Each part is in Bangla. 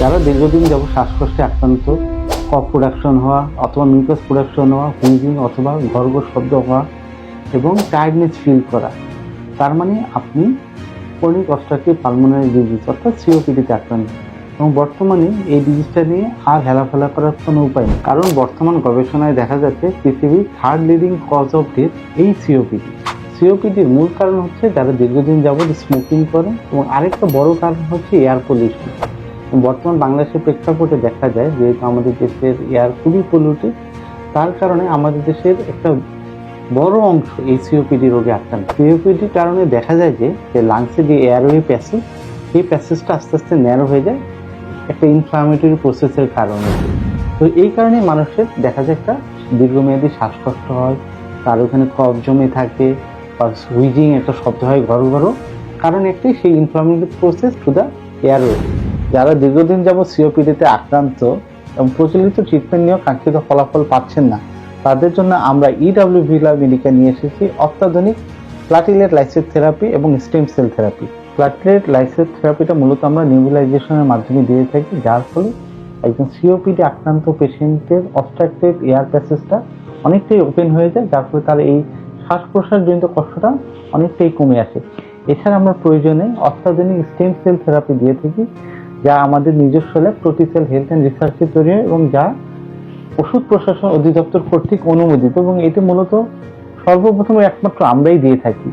যারা দীর্ঘদিন যাব শ্বাসকষ্টে আক্রান্ত কফ প্রোডাকশন হওয়া অথবা মিউকাস প্রোডাকশন হওয়া হুইজিং অথবা গর্গ শব্দ হওয়া এবং টায়ার্ডনেস ফিল করা, তার মানে আপনি ক্রনিক অবস্ট্রাকটিভ পালমোনারি ডিজিজ অর্থাৎ সিওপিডিতে আক্রান্ত। এবং বর্তমানে এই ডিজিজটা নিয়ে আর হেলাফেলা করার কোনো উপায় নেই। কারণ বর্তমান গবেষণায় দেখা যাচ্ছে পৃথিবীর third leading cause of death এই সিওপিডি সিওপিডির মূল কারণ হচ্ছে যারা দীর্ঘদিন যাবত স্মোকিং করে এবং আরেকটা বড় কারণ হচ্ছে এয়ার পলিউশন বর্তমান বাংলাদেশের প্রেক্ষাপটে দেখা যায় যেহেতু আমাদের দেশের এয়ার খুবই পলিউটেড তার কারণে আমাদের দেশের একটা বড় অংশ এই সিওপিডি রোগে আক্রান্ত। সিওপিডির কারণে দেখা যায় যে যে লাংসে যে এয়ারওয়ে প্যাসেজ এই প্যাসেজটা আস্তে আস্তে ন্যারো হয়ে যায়, একটা ইনফ্লামেটরি প্রসেসের কারণে। তো এই কারণে মানুষের দেখা যায় একটা দীর্ঘমেয়াদী শ্বাসকষ্ট হয়, তার ওখানে কফ জমে থাকে, বা হুইজিং একটা শব্দ হয় ঘর ঘর কারণ একটাই সেই inflammatory process to the airway যারা দীর্ঘদিন যাবত সিওপিডিতে আক্রান্ত এবং প্রচলিত ট্রিটমেন্ট নিয়েও কাঙ্ক্ষিত ফলাফল পাচ্ছেন না, তাদের জন্য আমরা ইডাব্লিউ ভিলা মেডিকা নিয়ে এসেছি অত্যাধুনিক প্লাটিলেট লাইসেট থেরাপি এবং stem cell therapy platelet lysate থেরাপিটা মূলত আমরা নিউবিলাইজেশনের মাধ্যমে দিয়ে থাকি, যার ফলে একজন সিওপিডি আক্রান্ত পেশেন্টের অবস্ট্রাকটিভ এয়ার প্যাসেজটা অনেকটাই ওপেন হয়ে যায়, যার ফলে তার এই শ্বাস প্রশ্বাসজনিত কষ্টটা অনেকটাই কমে আসে। এছাড়া আমরা প্রয়োজনে অত্যাধুনিক স্টেম সেল থেরাপি দিয়ে থাকি যা আমাদের নিজস্ব ল্যাব প্রোটিসেল হেলথ অ্যান্ড রিসার্চে তৈরি হয় এবং যা ওষুধ প্রশাসন অধিদপ্তর কর্তৃক অনুমোদিত এবং এটি মূলত সর্বপ্রথম একমাত্র আমরাই দিয়ে থাকি।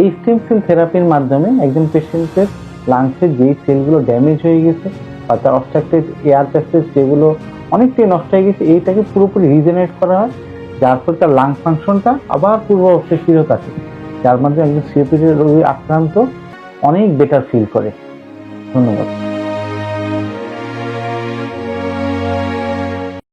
এই স্টেম সেল থেরাপির মাধ্যমে একজন পেশেন্টের লাংসের যেই সেলগুলো ড্যামেজ হয়ে গেছে বা তার অবস্ট্রাক্টেড এয়ার প্যাসেজ যেগুলো অনেকটাই নষ্ট হয়ে গেছে, এইটাকে পুরোপুরি রিজেনারেট করা হয়। যার ফলে তার লাং ফাংশনটা আবার পূর্ব অবস্থায় ফিরত আসে। যার মাধ্যমে একজন সিওপিডি রোগী আক্রান্ত অনেক বেটার ফিল করে। ধন্যবাদ।